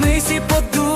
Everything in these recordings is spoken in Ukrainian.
nem se pode.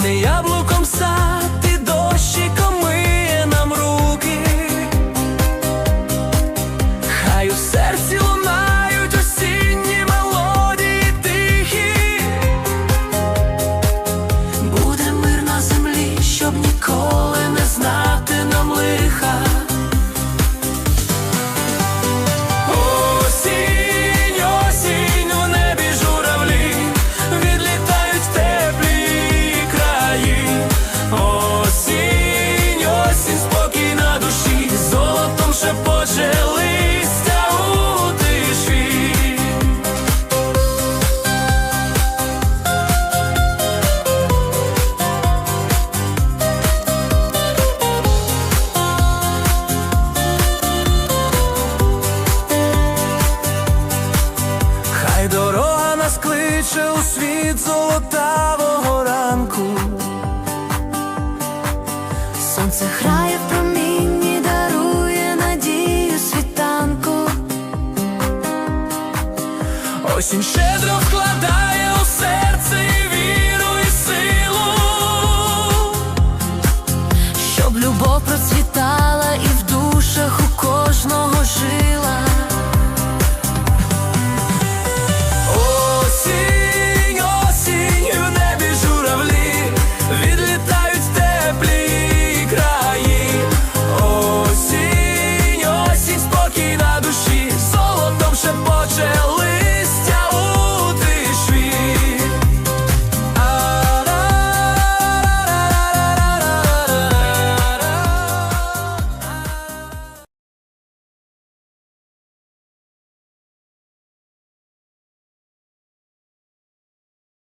Jasne, ja нас кличе у світ золотавого ранку, сонце грає в промінні, дарує надію світанку, осінь щедро вкладає.